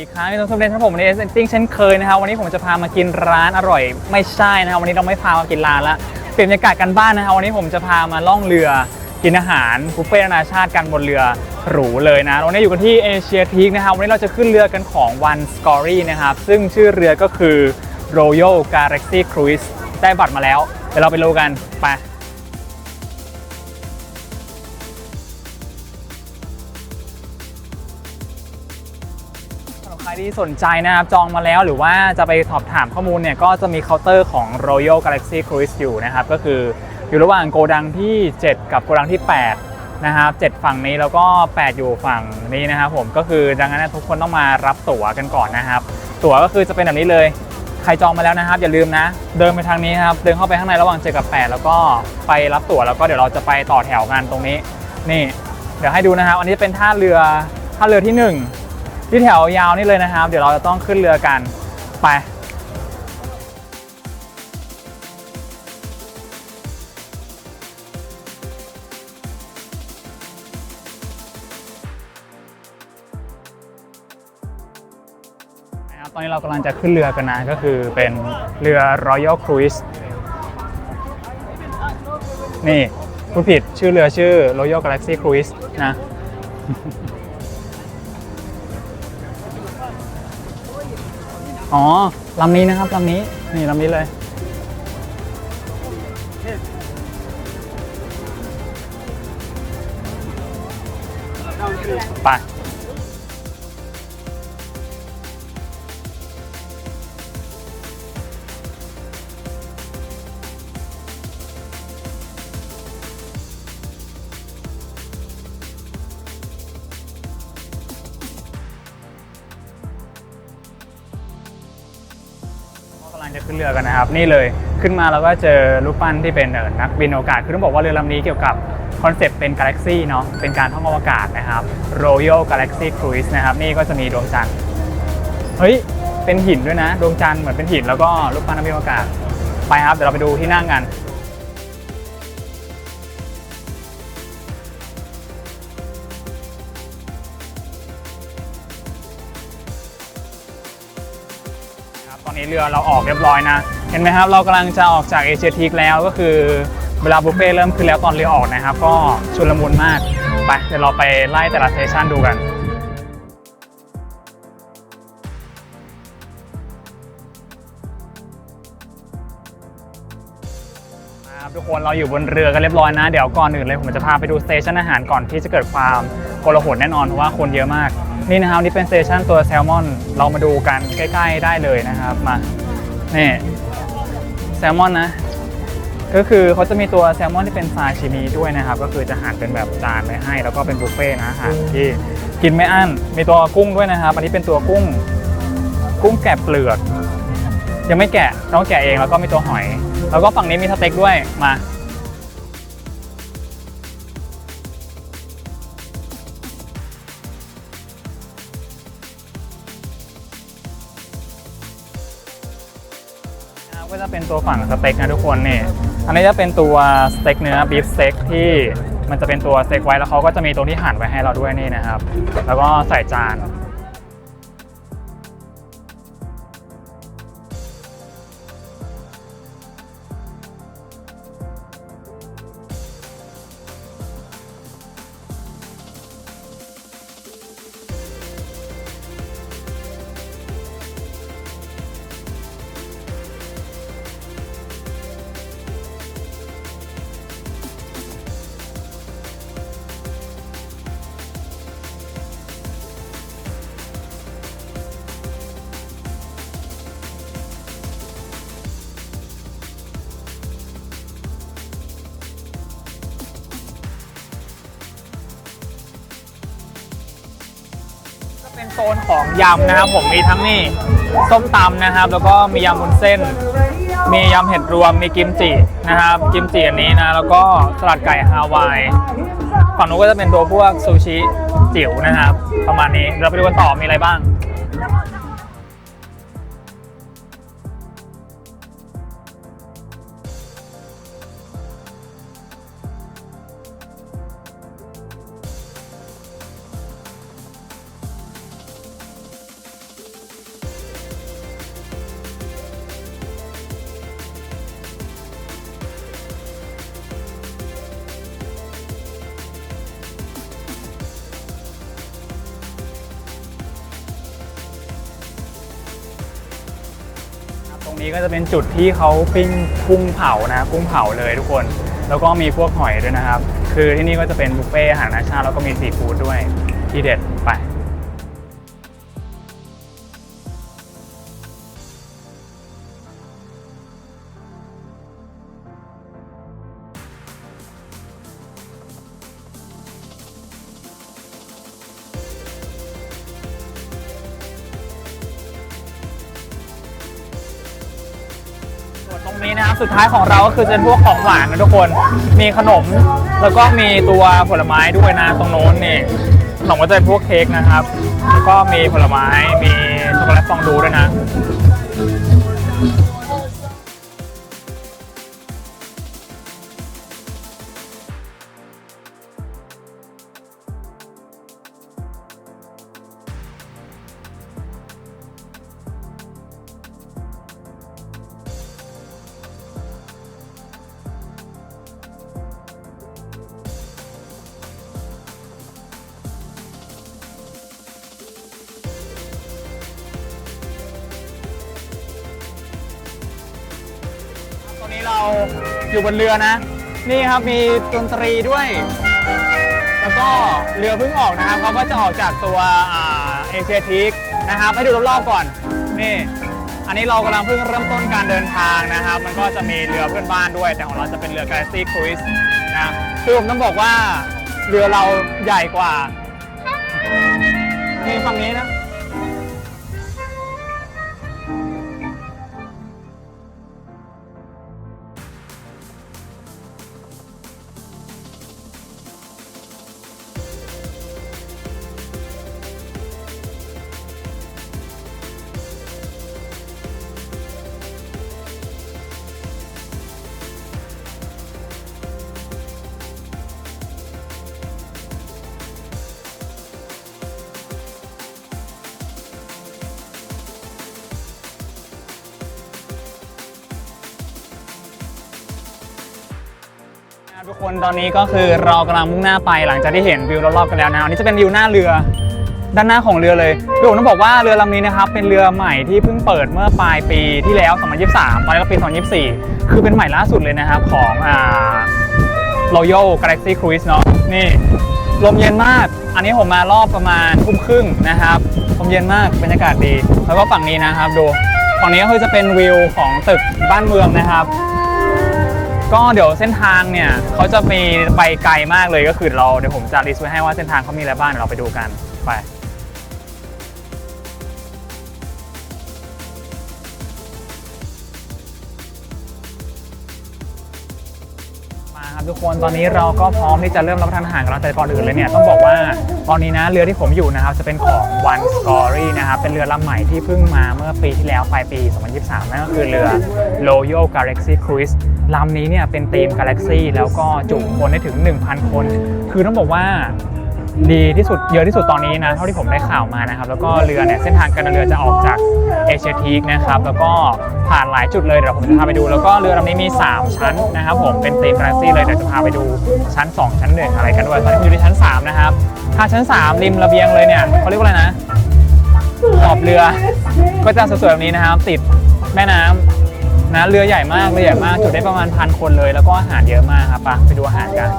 วัสดีครับนี่ต้องสมเด็จครับผมในเอสเซนติ้งเช่นเคยนะครับวันนี้ผมจะพามากินร้านอร่อย ไม่ใช่นะครับวันนี้เราไม่พามากินร้านละเปลี่ยนบรรยากาศกันบ้านนะครับวันนี้ผมจะพามาล่องเรือกินอาหารบุฟเฟ่ต์นานาชาติกันบนเรือหรูเลยนะวันนี้อยู่กันที่เอเชียทีกนะครับวันนี้เราจะขึ้นเรือกันของ One Story นะครับซึ่งชื่อเรือก็คือ Royal Galaxy Cruise ได้บัตรมาแล้วเดี๋ยวเราไปดูกันไป ใครที่สนใจนะครับจองมาแล้วหรือว่าจะไปสอบถามข้อมูลเนี่ยก็จะมีเคาน์เตอร์ของ Royal Galaxy Cruise อยู่นะครับ ก็คืออยู่ระหว่างโกดังที่ 7 กับโกดังที่ 8 นะครับ7ฝั่งนี้แล้วก็ 8 อยู่ฝั่งนี้นะครับผมก็คือดังนั้นทุกคนต้องมารับตั๋วกันก่อนนะครับ ตั๋วก็คือจะเป็นแบบนี้เลยใครจองมาแล้วนะครับ อย่าลืมนะ เดินไปทางนี้ครับ เดินเข้าไปข้างในระหว่าง7กับ 8 แล้วก็ไปรับตั๋วแล้วก็เดี๋ยวเราจะไปต่อแถวกันตรงนี้ นี่ เดี๋ยวให้ดูนะครับ อันนี้เป็นท่าเรือท่าเรือที่หนึ่ง ที่แถวยาวนี่เลยนะครับ เดี๋ยวเราจะต้องขึ้นเรือกันไปตอนนี้เรากำลังจะขึ้นเรือกันนะ ก็คือเป็นเรือ Royal Cruise นี่พูดผิดชื่อเรือชื่อ Royal Galaxy Cruise นะ อ๋อลำนี้นะครับลำนี้นี่ลำนี้เลย กำลังจะขึ้นเรือกันนะครับ นี่เลยขึ้นมาแล้วก็เจอรูปปั้นที่เป็นเนักบินอวกาศ คือต้องบอกว่าเรือลำนี้เกี่ยวกับคอนเซปต์เป็นกาแล็กซี่เนาะเป็นการท่องอวกาศนะครับ Royal Galaxy Cruise นะครับ นี่ก็จะมีดวงจันทร์เฮ้ย เป็นหินด้วยนะ ดวงจันทร์เหมือนเป็นหินแล้วก็รูปปั้นนักบินอวกาศ ไปครับเดี๋ยวเราไปดูที่นั่งกัน เรือเราออกเรียบร้อยนะ เห็นไหมครับ เรากำลังจะออกจากเอเชียทีกแล้วก็คือเวลาบุฟเฟ่เริ่มขึ้นแล้วตอนเรือออกนะครับ ก็ชุลมุนมาก ไปเดี๋ยวเราไปไล่แต่ละเซสชันดูกันครับทุกคนเราอยู่บนเรือกันเรียบร้อยนะ เดี๋ยวก่อนอื่นเลยผมจะพาไปดูสเตชันอาหารก่อนที่จะเกิดความโกลาหลแน่นอนเพราะว่าคนเยอะมาก นี่นะครับนี่เป็นสเตชันตัวแซลมอน เรามาดูกันใกล้ ๆ ได้เลยนะครับมานี่แซลมอนนะ ก็คือเขาจะมีตัวแซลมอนที่เป็นซาชิมิด้วยนะครับ ก็คือจะหั่นเป็นแบบจานไว้ให้ แล้วก็เป็นบุฟเฟ่นะอาหารที่กินไม่อั้น มีตัวกุ้งด้วยนะครับ อันนี้เป็นตัวกุ้ง กุ้งแกะเปลือก ยังไม่แกะต้องแกะเองแล้วก็มีตัวหอย แล้วก็ฝั่งนี้มีสเต็กด้วยมา ก็จะเป็นตัวฝั่งสเต็กนะทุกคนนี่อันนี้จะเป็นตัวสเต็กเนื้อบีฟสเต็กที่มันจะเป็นตัวสเต็กไว้แล้วเขาก็จะมีตรงที่หั่นไว้ให้เราด้วยนี่นะครับ แล้วก็ใส่จาน เป็นโซนของยำนะครับผมมีทั้งนี่ส้มตำนะครับ แล้วก็มียำบุนเส้น มียำเห็ดรวมมีกิมจินะครับ กิมจิอันนี้นะแล้วก็สลัดไก่ฮาวายฝั่งนู้นก็จะเป็นตัวพวกซูชิจิ๋วนะครับ ประมาณนี้เราไปดูกันต่อมีอะไรบ้าง นี้ก็จะเป็นจุดที่เขาปิ้งกุ้งเผานะกุ้งเผาเลยทุกคน แล้วก็มีพวกหอยด้วยนะครับ คือที่นี่ก็จะเป็นบุฟเฟ่อาหารนานาชาติแล้วก็มีซีฟู้ดด้วยที่เด็ด สุดท้ายของเราก็คือจะเป็นพวกของหวานนะทุกคน มีขนม แล้วก็มีตัวผลไม้ด้วยนะตรงโน้นนี่ขนมก็จะเป็นพวกเค้กนะครับ แล้วก็มีผลไม้ มีช็อกโกแลตฟองดูด้วยนะ อยู่บนเรือนะ นี่ครับมีดนตรีด้วย แล้วก็เรือเพิ่งออกนะครับเขาก็จะออกจากตัวเอเชียทีกนะครับให้ดูรอบๆก่อนนี่อันนี้เรากำลังเพิ่งเริ่มต้นการเดินทางนะครับ มันก็จะมีเรือเพื่อนบ้านด้วย แต่ของเราจะเป็นเรือ Galaxy Cruise นะคือผมต้องบอกว่าเรือเราใหญ่กว่านี่ฝั่งนี้นะ ทุกคนตอนนี้ก็คือเรากำลังมุ่งหน้าไปหลังจากที่เห็นวิวรอบๆกันแล้วนะอันนี้จะเป็นวิวหน้าเรือ ด้านหน้าของเรือเลยคือผมต้องบอกว่าเรือลำนี้นะครับเป็นเรือใหม่ที่เพิ่งเปิดเมื่อปลายปีที่แล้ว 2023 ตอนนี้ก็ปี 2024 คือเป็นใหม่ล่าสุดเลยนะครับของอ่า Royal Galaxy Cruise เนาะนี่ลมเย็นมาก อันนี้ผมมารอบประมาณทุ่มครึ่งนะครับลมเย็นมากบรรยากาศดี แล้วก็ฝั่งนี้นะครับดูฝั่งนี้ก็คือจะเป็นวิวของตึกบ้านเมืองนะครับ ก็เดี๋ยวเส้นทางเนี่ยเขาจะมีไปไกลมากเลยก็คือเราเดี๋ยวผมจะลิสต์ไว้ให้ว่าเส้นทางเขามีอะไรบ้างเดี๋ยวเราไปดูกันไป ทุกคนตอนนี้เราก็พร้อมที่จะเริ่มรับประทานอาหารกันแล้วแต่ก่อนอื่นเลยเนี่ยต้องบอกว่าตอนนี้นะเรือที่ผมอยู่นะครับจะเป็นของ One Story นะครับเป็นเรือลำใหม่ที่เพิ่งมาเมื่อปีที่แล้วปลายปี 2023 นั่นก็คือเรือ Royal Galaxy Cruise ลำนี้เนี่ยเป็นธีม Galaxy แล้วก็จุคนได้ถึง 1,000 คน คือต้องบอกว่า ดีที่สุดเยอะที่สุดตอนนี้นะเท่าที่ผมได้ข่าวมานะครับ แล้วก็เรือเนี่ยเส้นทางการเดินเรือจะออกจากเอเชียทีกนะครับ แล้วก็ผ่านหลายจุดเลยเดี๋ยวผมจะพาไปดู แล้วก็เรือลำนี้มี 3 ชั้นนะครับ ผมเป็นธีม Galaxy เลยเดี๋ยวจะพาไปดูชั้น 2 ชั้น1อะไรกันด้วยตอนนี้อยู่ในชั้น 3 นะครับถ้าชั้น 3 ริมระเบียงเลยเนี่ยเขาเรียกว่าอะไรนะขอบเรือก็จะสวยๆแบบนี้นะครับ ติดแม่น้ำนะเรือใหญ่มากเรือใหญ่มากจุดได้ประมาณพันคนเลย แล้วก็อาหารเยอะมากครับไปไปดูอาหารกัน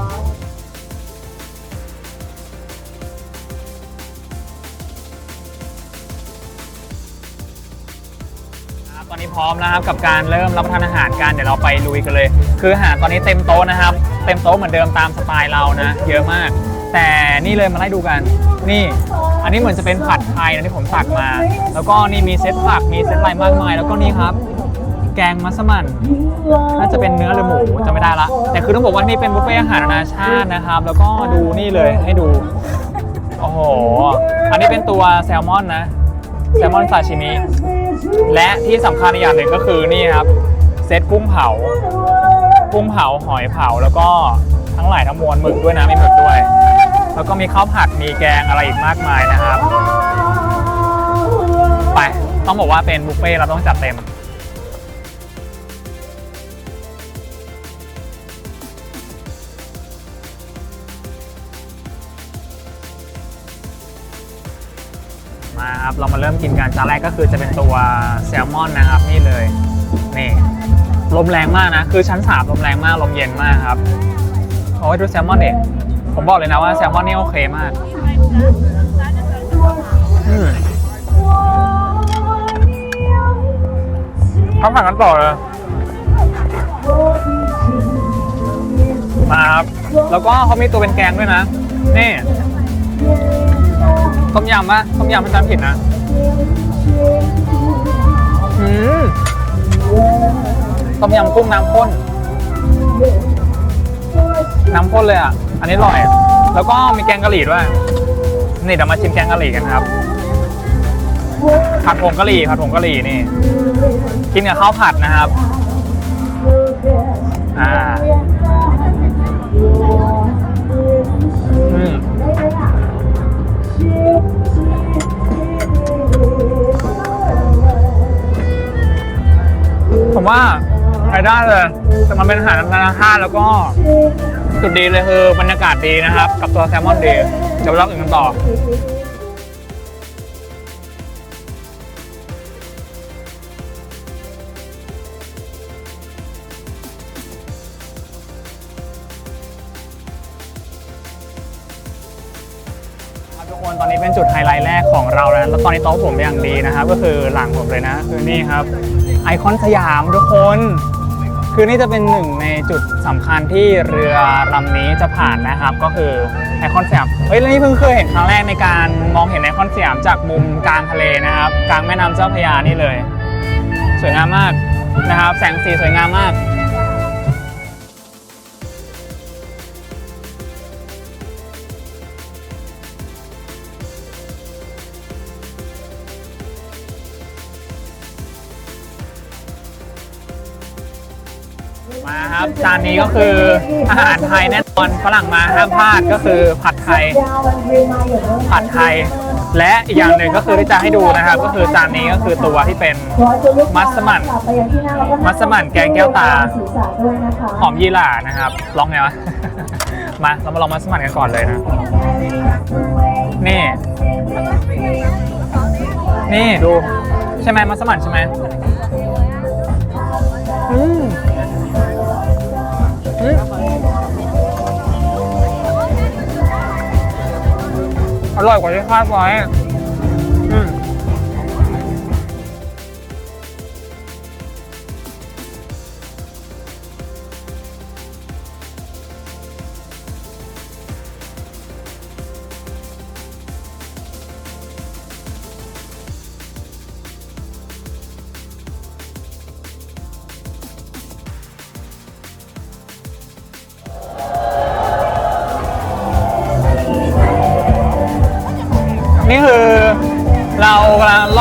พร้อมแล้วครับกับการเริ่มรับประทานอาหารกันเดี๋ยวเราไปลุยกันเลย คืออาหารตอนนี้เต็มโต๊ะนะครับ เต็มโต๊ะเหมือนเดิมตามสไตล์เรานะ เยอะมาก แต่นี่เลยมาไล่ดูกัน นี่ อันนี้เหมือนจะเป็นผัดไทยนะที่ผมตักมา แล้วก็นี่มีเซตผักมีเซตอะไรมากมาย แล้วก็นี่ครับ แกงมัสมั่นน่าจะเป็นเนื้อหรือหมูจะไม่ได้ละ แต่คือต้องบอกว่านี่เป็นบุฟเฟ่ต์อาหารนานาชาตินะครับ แล้วก็ดูนี่เลยให้ดูโอ้โหอันนี้เป็นตัวแซลมอนนะแซลมอนซาชิมิ และที่สำคัญอีกอย่างหนึ่งก็คือนี่ครับเซตกุ้งเผา กุ้งเผาหอยเผาแล้วก็ทั้งหลายทั้งมวลหมึกด้วยนะมีหมึกด้วย แล้วก็มีข้าวผัดมีแกงอะไรอีกมากมายนะครับ ไปต้องบอกว่าเป็นบุฟเฟ่ต์เราต้องจัดเต็ม มาครับ เรามาเริ่มกินกันจานแรกก็คือจะเป็นตัวแซลมอนนะครับ นี่เลยนี่ลมแรงมากนะ คือชั้นสามลมแรงมากลมเย็นมากครับโอ้ยดูแซลมอนดิผมบอกเลยนะว่าแซลมอนนี่โอเคมากอืมเขาผัดกันต่อเลยมาครับแล้วก็เขามีตัวเป็นแกงด้วยนะ นี่ ต้มยำปะต้มยำมันจำผิดนะอืมต้มยำกุ้งน้ำข้น น้ำข้นเลยอะ อันนี้อร่อย แล้วก็มีแกงกะหรี่ด้วย นี่เดี๋ยวมาชิมแกงกะหรี่กันครับ ผัดผงกะหรี่ผัดผงกะหรี่นี่ กินกับข้าวผัดนะครับ อ่า ว่าใช้ได้เลยแต่มันเป็นอาหารนานาชาติแล้วก็จุดดีเลยคือบรรยากาศดีนะครับ กับตัวแซลมอนดีเดี๋ยวเราอื่นกันต่อ เราแล้วแล้วตอนนี้โต๊ะผมอย่างดีนะครับ ก็คือหลังผมเลยนะคือนี่ครับ ไอคอนสยามทุกคน คือนี่จะเป็นหนึ่งในจุดสำคัญที่เรือลำนี้จะผ่านนะครับ ก็คือไอคอนสยามเฮ้ยแล้วนี่เพิ่งเคยเห็นครั้งแรกในการมองเห็นไอคอนสยามจากมุมกลางทะเลนะครับ กลางแม่น้ำเจ้าพระยานี่เลย สวยงามมากนะครับ แสงสีสวยงามมาก จานนี้ก็คืออาหารไทยแน่นอนฝรั่งมาห้ามพลาดก็คือผัดไทย ผัดไทย และอีกอย่างหนึ่งก็คือที่จะให้ดูนะครับ ก็คือจานนี้ก็คือตัวที่เป็นมัสมั่นมัสมั่นแกงแก้วตาหอมยี่หร่านะครับลองไงวะมาเรามาลองมัสมั่นกันก่อนเลยนะนี่นี่ดูใช่ไหมมัสมั่นใช่ไหมอืม อร่อยกว่าที่คาดไว้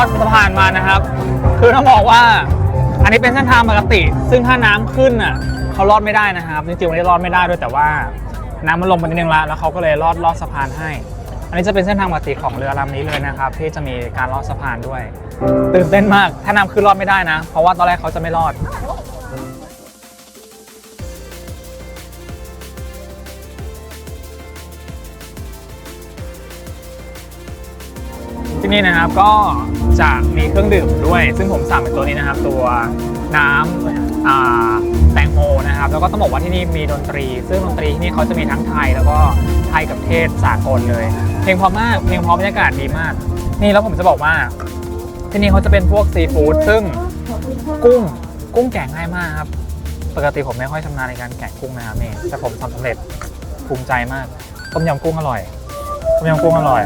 อดสะพานมานะครับ คือต้องบอกว่า อันนี้เป็นเส้นทางปกติ ซึ่งถ้าน้ำขึ้นอะเขาลอดไม่ได้นะครับจริงๆวันนี้ลอดไม่ได้ด้วยแต่ว่าน้ำมันลงไปนิดนึงแล้วแล้วเขาก็เลยลอดลอดสะพานให้ อันนี้จะเป็นเส้นทางปกติของเรือลำนี้เลยนะครับ ที่จะมีการลอดสะพานด้วย ตื่นเต้นมากถ้าน้ำขึ้นลอดไม่ได้นะ เพราะว่าตอนแรกเขาจะไม่ลอด ที่นี่นะครับก็จะมีเครื่องดื่มด้วย ซึ่งผมสั่งเป็นตัวนี้นะครับ ตัวน้ำแตงโมนะครับ แล้วก็ต้องบอกว่าที่นี่มีดนตรี ซึ่งดนตรีที่นี่เขาจะมีทั้งไทย แล้วก็ไทยกับเทศสากลเลย เพลงพราะมาก เพลงพราะบรรยากาศดีมาก นี่แล้วผมจะบอกว่า ที่นี่เขาจะเป็นพวกซีฟู้ดซึ่งกุ้งกุ้งแกะง่ายมากครับ ปกติผมไม่ค่อยชำนาญในการแกะกุ้งนะครับนี่แต่ผมทำสำเร็จภูมิใจมากต้มยำกุ้งอร่อยต้มยำกุ้งอร่อย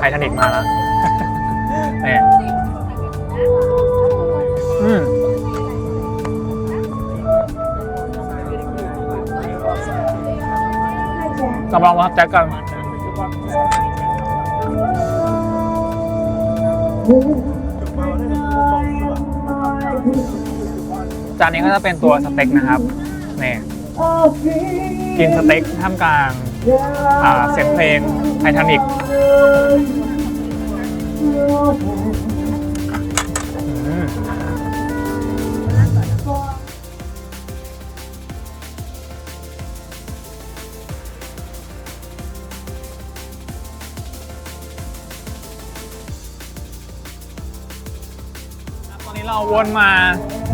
ไททานิกมาแล้วเนี่ยอืมเรามาลองมาแจ็คกันจานนี้ก็จะเป็นตัวสเต็กนะครับนี่กินสเต็กท่ามกลางอ่าเสียงเพลงไททานิก ตอนนี้เราวนมา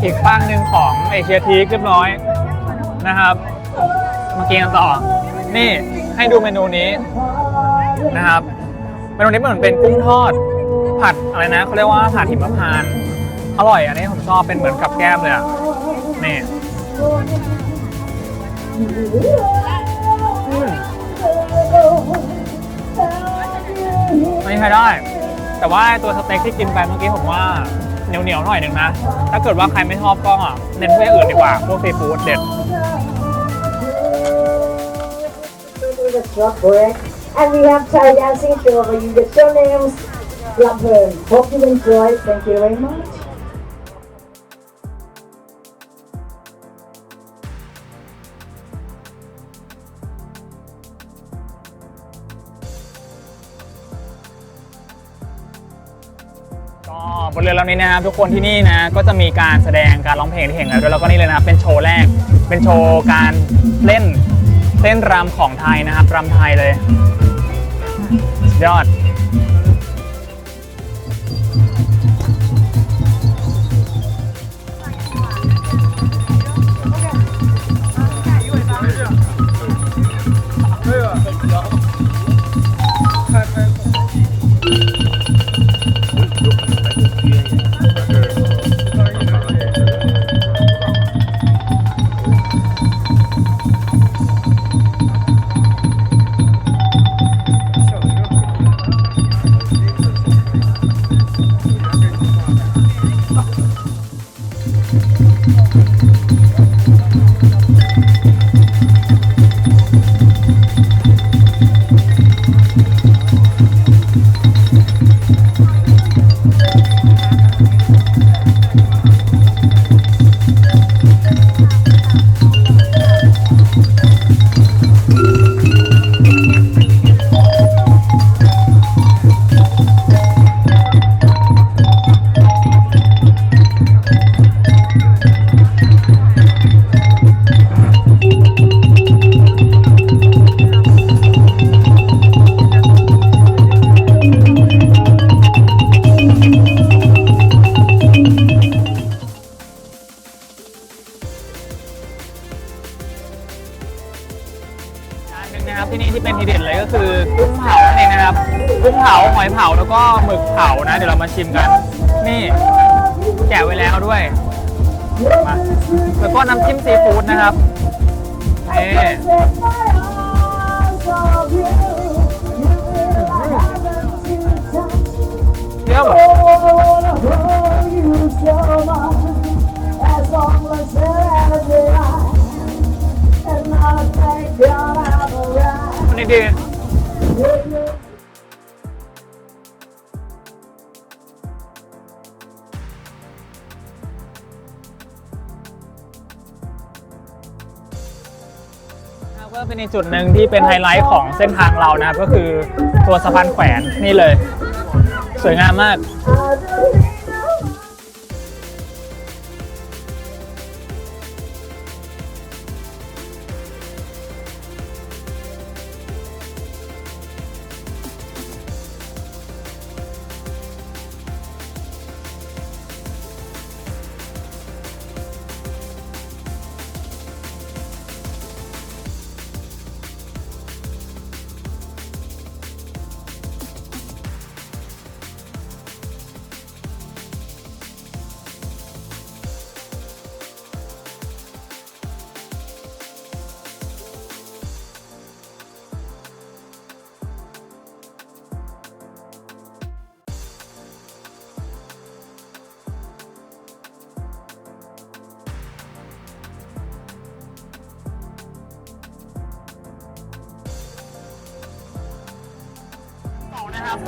อีกฝั่งหนึ่งของเอเชียทีคเรียบร้อยนะครับเมื่อกี้กันต่อ นี่ให้ดูเมนูนี้นะครับ เมนูนี้เหมือนเป็นกุ้งทอด ผัดอะไรนะเขาเรียกว่าผัดหิมพานต์อร่อยอันนี้ผมชอบเป็นเหมือนกับแก้มเลยอะนี่ไม่ใช่ได้ แต่ว่าตัวสเต็กที่กินไปเมื่อกี้ผมว่าเหนียวเหนียวหน่อยหนึ่งนะ ถ้าเกิดว่าใครไม่ชอบก็เน้นพวกอย่างอื่นดีกว่า พวกซีฟู้ดเด็ด And we have Thai dancing show over you. The show names Laverne. Hope you enjoy. Thank you very much. ก็บนเรือลำนี้นะครับทุกคนที่นี่นะก็จะมีการแสดงการร้องเพลงที่เห็นกันด้วยแล้วก็นี่เลยนะครับเป็นโชว์แรกเป็นโชว์การเล่น เต้นรำของไทยนะครับรำไทยเลยยอด มาแล้วก็น้ำจิ้มซีฟู้ดนะครับนี่เยี่ยมอันนี้ดี ครับก็เป็นอีกจุดหนึ่งที่เป็นไฮไลท์ของเส้นทางเรานะครับก็คือตัวสะพานแขวนนี่เลย สวยงามมาก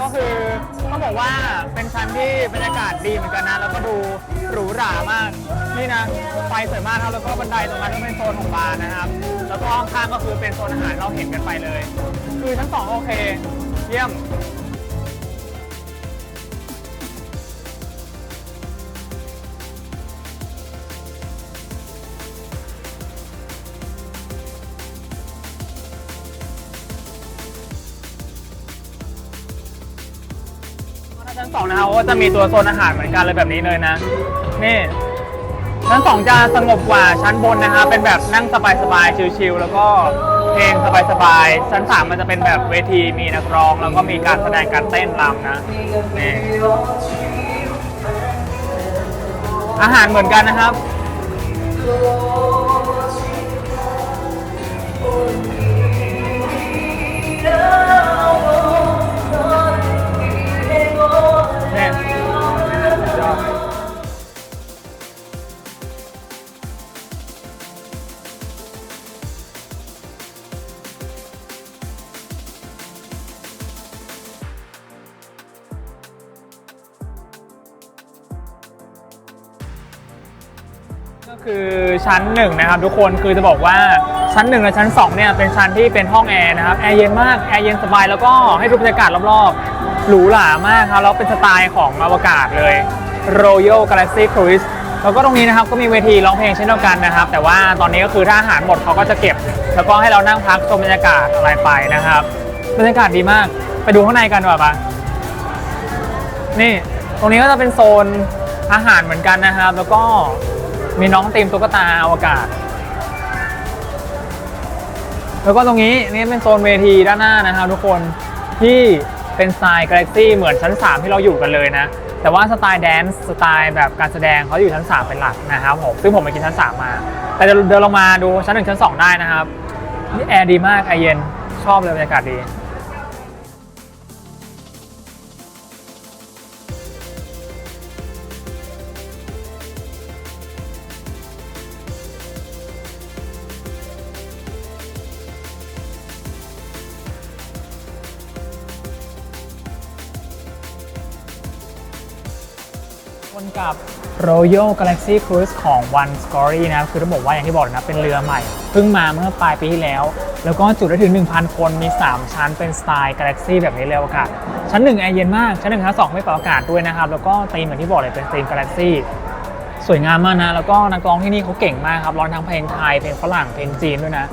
ก็คือต้องบอกว่าเป็นชั้นที่บรรยากาศดีเหมือนกันนะ แล้วก็ดูหรูหรามาก นี่นะ ไฟสวยมากครับ แล้วก็บันไดตรงนั้นก็เป็นโซนของบาร์นะครับ แล้วก็ข้างก็คือเป็นโซนอาหารเราเห็นกันไปเลย คือชั้นสองโอเค เยี่ยม จะมีตัวโซนอาหารเหมือนกันเลยแบบนี้เลยนะ นี่ชั้นสองจะสงบกว่าชั้นบนนะครับเป็นแบบนั่งสบายๆชิลๆแล้วก็เพลงสบายๆชั้นสามมันจะเป็นแบบเวทีมีนักร้อง แล้วก็มีการแสดงการเต้นรำนะนี่อาหารเหมือนกันนะครับเคือชั้นหนึ่งนะครับทุกคนคือจะบอกว่าชั้นหนึ่งและชั้นสองเนี่ยเป็นชั้นที่เป็นห้องแอร์นะครับแอร์เย็นมากแอร์เย็นสบายแล้วก็ให้ดูบรรยากาศรอบๆหรูหรามากครับแล้วเป็นสไตล์ของอวกาศเลย Royal Galaxy Cruise แล้วก็ตรงนี้นะครับก็มีเวทีร้องเพลงเช่นเดียวกันนะครับ แต่ว่าตอนนี้ก็คือถ้าอาหารหมดเขาก็จะเก็บ แล้วก็ให้เรานั่งพักชมบรรยากาศอะไรไปนะครับบรรยากาศดีมากไปดูข้างในกันดีกว่าปะนี่ ตรงนี้ก็จะเป็นโซนอาหารเหมือนกันนะครับ แล้วก็ มีน้องเตีมตุ๊กตาอวกาศ แล้วก็ตรงนี้นี่เป็นโซนเวทีด้านหน้านะครับทุกคนที่เป็นสไตล์กาแล็กซี่เหมือนชั้น 3 ที่เราอยู่กันเลยนะ แต่ว่าสไตล์แดนซ์สไตล์แบบการแสดงเขาอยู่ชั้น 3 เป็นหลักนะครับผมซึ่งผมไปกินชั้น 3 มา แต่เดินลงมาดูชั้น 1 ชั้น 2 ได้นะครับนี่แอร์ดีมากแอเย็นชอบเลยบรรยากาศดี กับ Royal Galaxy Cruise ของ One Story นะครับ คือต้องบอกว่าอย่างที่บอกนะ เป็นเรือใหม่ เพิ่งมาเมื่อปลายปีที่แล้ว แล้วก็จุได้ถึง 1,000 คน มี 3 ชั้นเป็นสไตล์ Galaxy แบบนี้เลยอากาศ ชั้น1แอร์เย็นมาก ชั้น1ชั้น2ไม่ปรับอากาศด้วยนะครับ แล้วก็ธีมเหมือนที่บอกเลยเป็นธีม Galaxy สวยงามมากนะ แล้วก็นักร้องที่นี่เขาเก่งมากครับ ร้องทั้งเพลงไทย เพลงฝรั่ง เพลงจีนด้วยนะ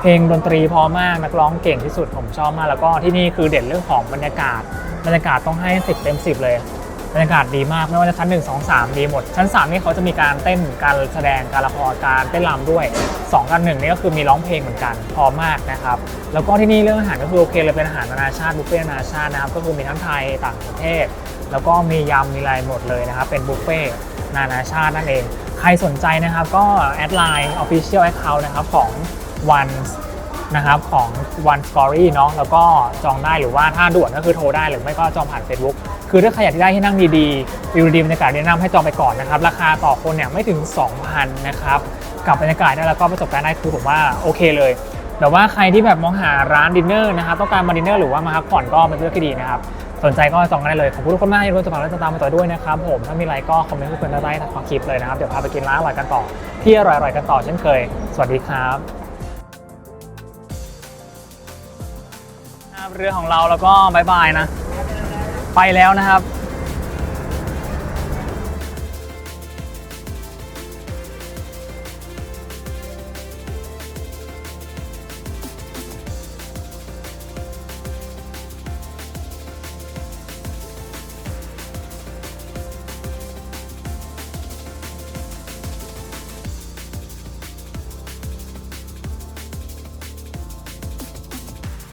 เพลงดนตรีเพอมาก นักร้องเก่งที่สุด ผมชอบมาก แล้วก็ที่นี่คือเด่นเรื่องของบรรยากาศ บรรยากาศต้องให้ 10 เต็ม 10 เลย บรรยากาศดีมากไม่ว่าจะชั้น 1 2 3 ดีหมด ชั้น 3 นี่เขาจะมีการเต้นการแสดงการละครการเต้นรำด้วย 2 กันหนึ่งนี่ก็คือมีร้องเพลงเหมือนกันพร้อมมากนะครับ แล้วก็ที่นี่เรื่องอาหารก็คือโอเคเลยเป็นอาหารนานาชาติบุฟเฟ่ต์นานาชาตินะครับก็คือมีทั้งไทยต่างประเทศ แล้วก็มียำมีอะไรหมดเลยนะครับเป็นบุฟเฟ่ต์นานาชาตินั่นเอง ใครสนใจนะครับก็แอดไลน์ Official Account นะครับของ One นะครับของ One Story เนาะแล้วก็จองได้หรือว่าถ้าด่วนก็คือโทรได้หรือไม่ก็จองผ่าน Facebook คือถ้าใครอยากได้ที่นั่งดีๆวิวดีบรรยากาศแนะนำให้จองไปก่อนนะครับ ราคาต่อคนเนี่ยไม่ถึง 2,000 นะครับ กับบรรยากาศได้แล้วก็ประสบการณ์ได้คือผมว่าโอเคเลยแต่ว่าใครที่แบบมองหาร้านดินเนอร์นะครับต้องการมาดินเนอร์หรือว่ามาพักผ่อนก็เป็นเรื่องที่ดีนะครับสนใจก็จองกันได้เลยขอบคุณทุกคนมากที่ร่วมสมัครและติดตามมาต่อด้วยนะครับผมถ้ามีอะไรก็คอมเมนต์ให้เพื่อนได้ทางคลิปเลยนะครับเดี๋ยวพาไปกินร้านอร่อยกันต่อที่อร่อยๆกันต่อเช่นเคย สวัสดีครับ เรือของเราแล้วก็บายบายนะ ไปแล้วนะครับ